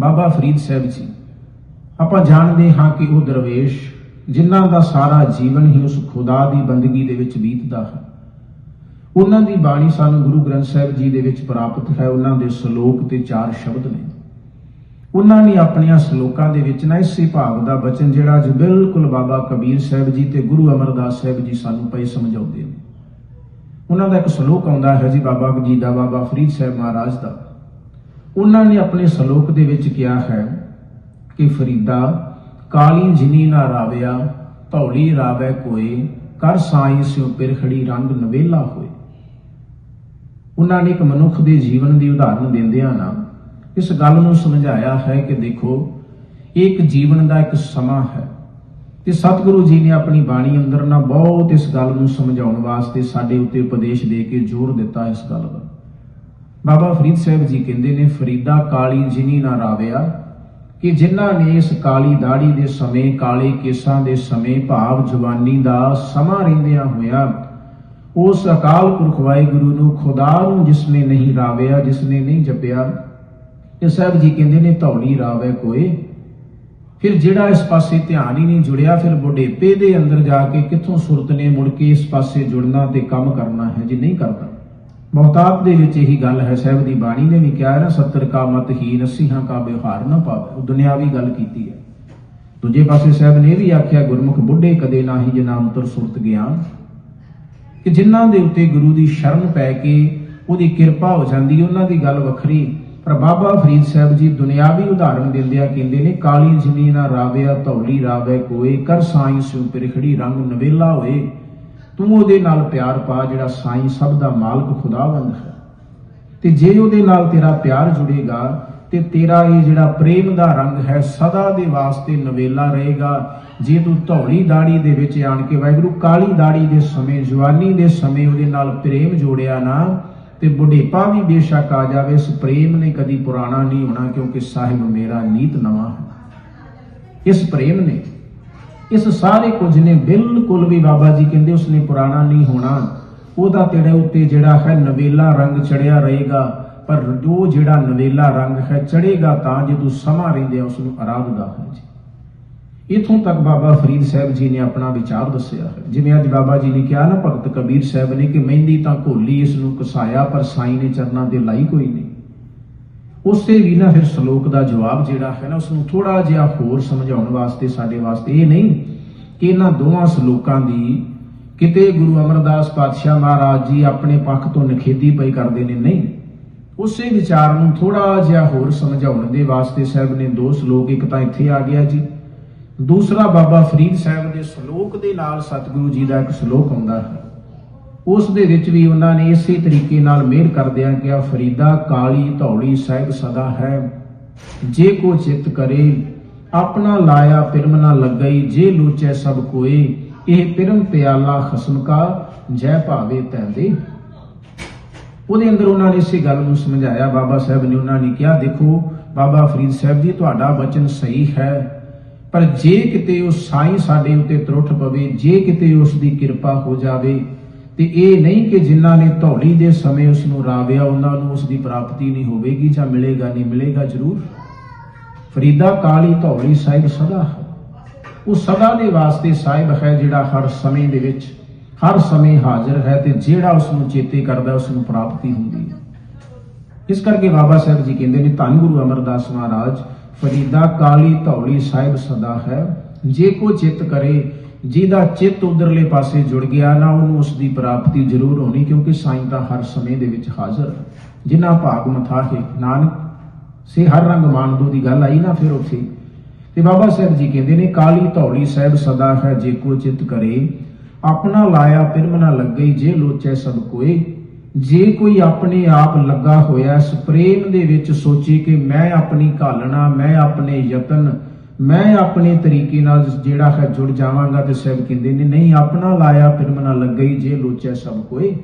ਬਾਬਾ ਫਰੀਦ ਸਾਹਿਬ ਜੀ, ਆਪਾਂ ਜਾਣਦੇ ਹਾਂ ਕਿ ਉਹ ਦਰਵੇਸ਼, ਜਿਨ੍ਹਾਂ ਦਾ ਸਾਰਾ ਜੀਵਨ ਹੀ ਉਸ ਖੁਦਾ ਦੀ ਬੰਦਗੀ ਦੇ ਵਿੱਚ ਬੀਤਦਾ ਹੈ। ਉਹਨਾਂ ਦੀ ਬਾਣੀ ਸਾਨੂੰ ਗੁਰੂ ਗ੍ਰੰਥ ਸਾਹਿਬ ਜੀ ਦੇ ਵਿੱਚ ਪ੍ਰਾਪਤ ਹੈ, ਉਹਨਾਂ ਦੇ ਸ਼ਲੋਕ ਤੇ ਚਾਰ ਸ਼ਬਦ ਨੇ। ਉਹਨਾਂ ਨੇ ਆਪਣੀਆਂ ਸ਼ਲੋਕਾਂ ਦੇ ਵਿੱਚ ਨਾ ਇਸੇ ਭਾਵ ਦਾ ਬਚਨ ਜਿਹੜਾ ਅੱਜ ਬਿਲਕੁਲ ਬਾਬਾ ਕਬੀਰ ਸਾਹਿਬ ਜੀ ਤੇ ਗੁਰੂ ਅਮਰਦਾਸ ਸਾਹਿਬ ਜੀ ਸਾਨੂੰ ਪਈ ਸਮਝਾਉਂਦੇ ਨੇ। ਉਹਨਾਂ ਦਾ ਇੱਕ ਸ਼ਲੋਕ ਆਉਂਦਾ ਹੈ ਜੀ, ਬਾਬਾ ਜੀ ਦਾ, ਬਾਬਾ ਫਰੀਦ ਸਾਹਿਬ ਮਹਾਰਾਜ ਦਾ। ਉਹਨਾਂ ਨੇ ਆਪਣੇ ਸ਼ਲੋਕ ਦੇ ਵਿੱਚ ਕਿਹਾ ਹੈ ਕਿ ਫਰੀਦਾ, ਕਾਲੀ ਜਿਨੀ ਨਾ ਰਾਵਿਆ, ਧੌਲੀ ਰਾਵੈ ਕੋਏ, ਕਰ ਸਾਈ ਸਿਉ ਪਿਰਖੜੀ ਰੰਗ ਨਵੇਲਾ ਹੋਏ। ਉਹਨਾਂ ਨੇ ਇੱਕ ਮਨੁੱਖ ਦੇ ਜੀਵਨ ਦੀ ਉਦਾਹਰਨ ਦਿੰਦਿਆਂ ਨਾ ਇਸ ਗੱਲ ਨੂੰ ਸਮਝਾਇਆ ਹੈ ਕਿ ਦੇਖੋ, ਇਹ ਇੱਕ ਜੀਵਨ ਦਾ ਇੱਕ ਸਮਾਂ ਹੈ ਤੇ ਸਤਿਗੁਰੂ ਜੀ ਨੇ ਆਪਣੀ ਬਾਣੀ ਅੰਦਰ ਨਾ ਬਹੁਤ ਇਸ ਗੱਲ ਨੂੰ ਸਮਝਾਉਣ ਵਾਸਤੇ ਸਾਡੇ ਉੱਤੇ ਉਪਦੇਸ਼ ਦੇ ਕੇ ਜ਼ੋਰ ਦਿੱਤਾ ਇਸ ਗੱਲ ਦਾ। ਬਾਬਾ ਫਰੀਦ ਸਾਹਿਬ ਜੀ ਕਹਿੰਦੇ ਨੇ, ਫਰੀਦਾ ਕਾਲੀ ਜਿਨੀ ਨਾ ਰਾਵਿਆ, ਕਿ ਜਿਨ੍ਹਾਂ ਨੇ ਇਸ ਕਾਲੀ ਦਾੜੀ ਦੇ ਸਮੇਂ, ਕਾਲੇ ਕੇਸਾਂ ਦੇ ਸਮੇਂ ਭਾਵ ਜਵਾਨੀ ਦਾ ਸਮਾਂ ਰਹਿੰਦਿਆਂ ਹੋਇਆ, ਉਸ ਅਕਾਲ ਪੁਰਖ ਵਾਹਿਗੁਰੂ ਨੂੰ ਖੁਦਾ ਨੂੰ ਜਿਸਨੇ ਨਹੀਂ ਰਾਵਿਆ, ਜਿਸਨੇ ਨਹੀਂ ਜਪਿਆ ਇਹ ਸਾਹਿਬ ਜੀ ਕਹਿੰਦੇ ਨੇ, ਧੌਲੀ ਰਾਵੇ ਕੋਏ। ਫਿਰ ਜਿਹੜਾ ਇਸ ਪਾਸੇ ਧਿਆਨ ਹੀ ਨਹੀਂ ਜੁੜਿਆ, ਫਿਰ ਬੁਢੇਪੇ ਦੇ ਅੰਦਰ ਜਾ ਕੇ ਕਿੱਥੋਂ ਸੁਰਤ ਨੇ ਮੁੜ ਕੇ ਇਸ ਪਾਸੇ ਜੁੜਨਾ ਤੇ ਕੰਮ ਕਰਨਾ ਹੈ ਜੀ, ਨਹੀਂ ਕਰਦਾ। ਬਹੁਤਾਤ ਦੇ ਵਿੱਚ ਇਹੀ ਗੱਲ ਹੈ, ਸਾਹਿਬ ਦੀ ਬਾਣੀ ਨੇ ਵੀ ਕਿਹਾ ਨਾ 70 ਕਾ ਮਤ ਹੀ ਨਸੀਹਾਂ ਕਾ ਵਿਵਹਾਰ ਨਾ ਪਾਵੇ। ਉਹ ਦੁਨਿਆਵੀ ਗੱਲ ਕੀਤੀ ਹੈ। ਦੂਜੇ ਪਾਸੇ ਸਾਹਿਬ ਨੇ ਵੀ ਆਖਿਆ, ਗੁਰਮੁਖ ਬੁੱਢੇ ਕਦੇ ਨਾਹੀ ਜਿਨਾ ਅੰਤਰ ਸੁਰਤ ਗਿਆਨ। ਕਿ ਜਿਨ੍ਹਾਂ ਦੇ ਉੱਤੇ ਗੁਰੂ ਦੀ ਸ਼ਰਨ ਪੈ ਕੇ ਉਹਦੀ ਕਿਰਪਾ ਹੋ ਜਾਂਦੀ, ਉਹਨਾਂ ਦੀ ਗੱਲ ਵੱਖਰੀ। ਪਰ ਬਾਬਾ ਫਰੀਦ ਸਾਹਿਬ ਜੀ ਦੁਨਿਆਵੀ ਉਦਾਹਰਣ ਦਿੰਦਿਆਂ ਕਹਿੰਦੇ ਨੇ, ਕਾਲੀ ਜਿਨੀ ਨਾ ਰਾਵਿਆ, ਧੌਲੀ ਰਾਵੇ ਕੋਏ, ਕਰ ਸਾਈ ਸਿਉ ਪਿਰਖੜੀ ਰੰਗ ਨਵੇਲਾ ਹੋਏ। ਤੂੰ ਉਹਦੇ ਨਾਲ ਪਿਆਰ ਪਾ ਜਿਹੜਾ ਸਾਈਂ ਸਭ ਦਾ ਮਾਲਕ ਖੁਦਾਵੰਦ ਹੈ। ਤੇ ਜੇ ਉਹਦੇ ਨਾਲ ਤੇਰਾ ਪਿਆਰ ਜੁੜੇਗਾ, ਤੇ ਤੇਰਾ ਇਹ ਜਿਹੜਾ ਪ੍ਰੇਮ ਦਾ ਰੰਗ ਹੈ ਸਦਾ ਦੇ ਵਾਸਤੇ ਨਵੇਲਾ ਰਹੇਗਾ। ਜੇ ਤੂੰ ਧੌਲੀ ਦਾੜੀ ਦੇ ਵਿੱਚ ਆਣ ਕੇ ਵਾਹਿਗੁਰੂ ਕਾਲੀ ਦਾੜੀ ਦੇ ਸਮੇਂ, ਜਵਾਨੀ ਦੇ ਸਮੇਂ ਉਹਦੇ ਨਾਲ ਪ੍ਰੇਮ ਜੋੜਿਆ ਨਾ, ਤੇ ਬੁਢੇਪਾ ਵੀ ਬੇਸ਼ੱਕ ਆ ਜਾਵੇ, ਇਸ ਪ੍ਰੇਮ ਨੇ ਕਦੀ ਪੁਰਾਣਾ ਨਹੀਂ ਹੋਣਾ ਕਿਉਂਕਿ ਸਾਹਿਬ ਮੇਰਾ ਨੀਤ ਨਵਾਂ ਹੈ ਇਸ ਪ੍ਰੇਮ ਨੇ ਇਸ ਸਾਰੇ ਕੁਝ ਨੇ ਬਿਲਕੁਲ ਵੀ ਬਾਬਾ ਜੀ ਕਹਿੰਦੇ ਉਸਨੇ ਪੁਰਾਣਾ ਨਹੀਂ ਹੋਣਾ। ਉਹਦਾ ਤੇਰੇ ਉੱਤੇ ਜਿਹੜਾ ਹੈ ਨਵੇਲਾ ਰੰਗ ਚੜਿਆ ਰਹੇਗਾ, ਪਰ ਉਹ ਜਿਹੜਾ ਨਵੇਲਾ ਰੰਗ ਹੈ ਚੜੇਗਾ ਤਾਂ ਜੇ ਤੂੰ ਸਮਾਂ ਰਹਿੰਦੇ ਉਸ ਨੂੰ ਆਰਾਧਦਾ ਹੈ ਜੀ। ਇਥੋਂ ਤੱਕ ਬਾਬਾ ਫਰੀਦ ਸਾਹਿਬ ਜੀ ਨੇ ਆਪਣਾ ਵਿਚਾਰ ਦੱਸਿਆ ਹੈ। ਜਿਵੇਂ ਅੱਜ ਬਾਬਾ ਜੀ ਨੇ ਕਿਹਾ ਨਾ, ਭਗਤ ਕਬੀਰ ਸਾਹਿਬ ਨੇ ਕਿ ਮਹਿੰਦੀ ਤਾਂ ਘੋਲੀ ਇਸ ਨੂੰ ਕਸਾਇਆ, ਪਰ ਸਾਈਂ ਨੇ ਚਰਨਾਂ ਦੇ ਲਾਈ ਕੋਈ ਨਹੀਂ। ਉਸੇ ਵੀ ਨਾ ਫਿਰ ਸ਼ਲੋਕ ਦਾ ਜਵਾਬ ਜਿਹੜਾ ਹੈ ਨਾ ਉਸ ਨੂੰ ਥੋੜਾ ਜਿਹਾ ਹੋਰ ਸਮਝਾਉਣ ਵਾਸਤੇ, ਸਾਡੇ ਵਾਸਤੇ ਇਹ ਨਹੀਂ ਕਿ ਇਹਨਾਂ ਦੋਵਾਂ ਸ਼ਲੋਕਾਂ ਦੀ ਕਿਤੇ ਗੁਰੂ ਅਮਰਦਾਸ ਪਾਤਸ਼ਾਹ ਮਹਾਰਾਜ ਜੀ ਆਪਣੇ ਪੱਖ ਤੋਂ ਨਖੇਦੀ ਪਈ ਕਰਦੇ ਨੇ, ਨਹੀਂ। ਉਸੇ ਵਿਚਾਰ ਨੂੰ ਥੋੜਾ ਜਿਹਾ ਹੋਰ ਸਮਝਾਉਣ ਦੇ ਵਾਸਤੇ ਸਾਹਿਬ ਨੇ ਦੋ ਸ਼ਲੋਕ, ਇੱਕ ਤਾਂ ਇੱਥੇ ਆ ਗਿਆ ਜੀ। ਦੂਸਰਾ ਬਾਬਾ ਫਰੀਦ ਸਾਹਿਬ ਦੇ ਸ਼ਲੋਕ ਦੇ ਨਾਲ ਸਤਿਗੁਰੂ ਜੀ ਦਾ ਇੱਕ ਸ਼ਲੋਕ ਆਉਂਦਾ ਹੈ। ਉਸ ਦੇ ਵਿੱਚ ਵੀ ਉਹਨਾਂ ਨੇ ਇਸੇ ਤਰੀਕੇ ਨਾਲ ਮਿਹਰ ਕਰਦਿਆਂ ਕਿਹਾ, ਫਰੀਦਾ, ਕਾਲੀ ਧੌਲੀ ਸਾਹਿਬ ਸਦਾ ਹੈ। ਜੇ ਕੋ ਚਿੱਤ ਕਰੇ, ਆਪਣਾ ਲਾਇਆ ਪਿਰਮ ਨਾ ਲੱਗਈ, ਜੇ ਲੋਚੈ ਸਭ ਕੋਏ, ਇਹ ਪਿਰਮ ਪਿਆਲਾ ਖਸਮ ਕਾ, ਜੈ ਭਾਵੇ ਤੈਂਦੇ। ਉਹਦੇ ਅੰਦਰ ਉਹਨਾਂ ਨੇ ਇਸੇ ਗੱਲ ਨੂੰ ਸਮਝਾਇਆ। ਬਾਬਾ ਸਾਹਿਬ ਨੇ ਉਹਨਾਂ ਨੇ ਕਿਹਾ, ਦੇਖੋ, ਬਾਬਾ ਫਰੀਦ ਸਾਹਿਬ ਜੀ, ਤੁਹਾਡਾ ਬਚਨ ਸਹੀ ਹੈ, ਪਰ ਜੇ ਕਿਤੇ ਉਹ ਸਾਈਂ ਸਾਡੇ ਉੱਤੇ ਤਰੁੱਠ ਪਵੇ, ਜੇ ਕਿਤੇ ਉਸ ਦੀ ਕਿਰਪਾ ਹੋ ਜਾਵੇ ਤੇ ਇਹ ਨਹੀਂ ਕਿ ਜਿਨ੍ਹਾਂ ਨੇ ਧੌਲੀ ਦੇ ਸਮੇਂ ਉਸ ਨੂੰ ਰਾਵਿਆ, ਉਹਨਾਂ ਨੂੰ ਉਸ ਦੀ ਪ੍ਰਾਪਤੀ ਨਹੀਂ ਹੋਵੇਗੀ ਜਾਂ ਮਿਲੇਗਾ ਨਹੀਂ, ਮਿਲੇਗਾ ਜ਼ਰੂਰ। ਫਰੀਦਾ ਕਾਲੀ ਧੌਲੀ ਸਾਹਿਬ ਸਦਾ ਉਹ ਸਦਾ ਦੇ ਵਾਸਤੇ ਸਾਹਿਬ ਹੈ ਜਿਹੜਾ ਹਰ ਸਮੇਂ ਦੇ ਵਿੱਚ, ਹਰ ਸਮੇਂ ਹਾਜ਼ਰ ਹੈ ਤੇ ਜਿਹੜਾ ਉਸ ਨੂੰ ਚੇਤੇ ਕਰਦਾ, ਉਸ ਨੂੰ ਪ੍ਰਾਪਤੀ ਹੁੰਦੀ ਹੈ। ਇਸ ਕਰਕੇ ਬਾਬਾ ਸਾਹਿਬ ਜੀ ਕਹਿੰਦੇ ਨੇ, ਧੰਨ ਗੁਰੂ ਅਮਰਦਾਸ ਮਹਾਰਾਜ, ਫਰੀਦਾ ਕਾਲੀ ਧੌਲੀ ਸਾਹਿਬ ਸਦਾ ਹੈ। ਜੇ ਕੋ ਚਿੱਤ ਕਰੇ ਜਿਹਦਾ ਚਿੱਤ ਉਧਰਲੇ ਪਾਸੇ ਜੁੜ ਗਿਆ, ਨਾ ਉਹਨੂੰ ਉਸ ਦੀ ਪ੍ਰਾਪਤੀ ਜ਼ਰੂਰ ਹੋਣੀ, ਕਿਉਂਕਿ ਸਾਈਂ ਤਾਂ ਹਰ ਸਮੇਂ ਦੇ ਵਿੱਚ ਹਾਜ਼ਰ ਜਿਨ੍ਹਾਂ ਭਾਗ ਮਥਾ ਹੈ ਨਾਨਕ, ਸੇ ਹਰ ਰੰਗ ਮਾਨਦੋ ਦੀ ਗੱਲ ਆਈ ਨਾ ਫਿਰ ਉੱਥੇ। ਤੇ ਬਾਬਾ ਸਾਹਿਬ ਜੀ ਕਹਿੰਦੇ ਨੇ, ਕਾਲੀ ਧੌਲੀ ਸਾਹਿਬ ਸਦਾ ਹੈ, ਜੇ ਕੋ ਚਿੱਤ ਕਰੇ, ਆਪਣਾ ਲਾਇਆ ਪਿਰਮ ਨਾ ਲੱਗੇ, ਜੇ ਲੋਚੈ ਸਭ ਕੋਏ। ਜੇ ਕੋਈ ਆਪਣੇ ਆਪ ਲੱਗਾ ਹੋਇਆ, ਇਸ ਪ੍ਰੇਮ ਦੇ ਵਿੱਚ ਸੋਚੇ ਕਿ ਮੈਂ ਆਪਣੀ ਘਾਲਣਾ, ਮੈਂ ਆਪਣੇ ਯਤਨ ਮੈਂ ਆਪਣੇ ਤਰੀਕੇ ਨਾਲ ਜਿਹੜਾ ਹੈ ਜੁੜ ਜਾਵਾਂਗਾ ਤੇ ਸਭ ਕਹਿੰਦੇ ਨੇ, ਨਹੀਂ, ਆਪਣਾ ਲਾਇਆ ਪਿਰਮ ਨਾ ਲੱਗਈ ਜੇ ਲੋਚੈ ਸਭ ਕੋਈ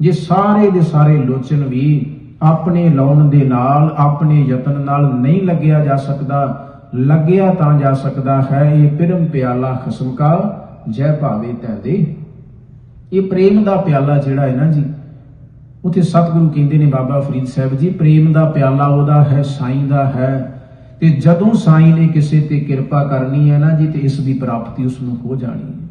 ਜੇ ਸਾਰੇ ਦੇ ਸਾਰੇ ਲੋਚਨ ਵੀ ਆਪਣੇ ਲਾਉਣ ਦੇ ਨਾਲ, ਆਪਣੇ ਯਤਨ ਨਾਲ ਨਹੀਂ ਲੱਗਿਆ ਜਾ ਸਕਦਾ, ਲੱਗਿਆ ਤਾਂ ਜਾ ਸਕਦਾ ਹੈ, ਇਹ ਪਿਰਮ ਪਿਆਲਾ ਖਸਮ ਕਾ, ਜੈ ਭਾਵੇ ਤੈਦੇ ਇਹ ਪ੍ਰੇਮ ਦਾ ਪਿਆਲਾ ਜਿਹੜਾ ਹੈ ਨਾ ਜੀ, ਉਥੇ ਸਤਿਗੁਰੂ ਕਹਿੰਦੇ ਨੇ ਬਾਬਾ ਫਰੀਦ ਸਾਹਿਬ ਜੀ, ਪ੍ਰੇਮ ਦਾ ਪਿਆਲਾ ਉਹਦਾ ਹੈ, ਸਾਈਂ ਦਾ ਹੈ ਤੇ ਜਦੋਂ ਸਾਈਂ ਨੇ ਕਿਸੇ ਤੇ ਕਿਰਪਾ ਕਰਨੀ ਹੈ ਨਾ ਜੀ, ਤੇ ਇਸ ਦੀ ਪ੍ਰਾਪਤੀ ਉਸ ਨੂੰ ਹੋ ਜਾਣੀ ਹੈ।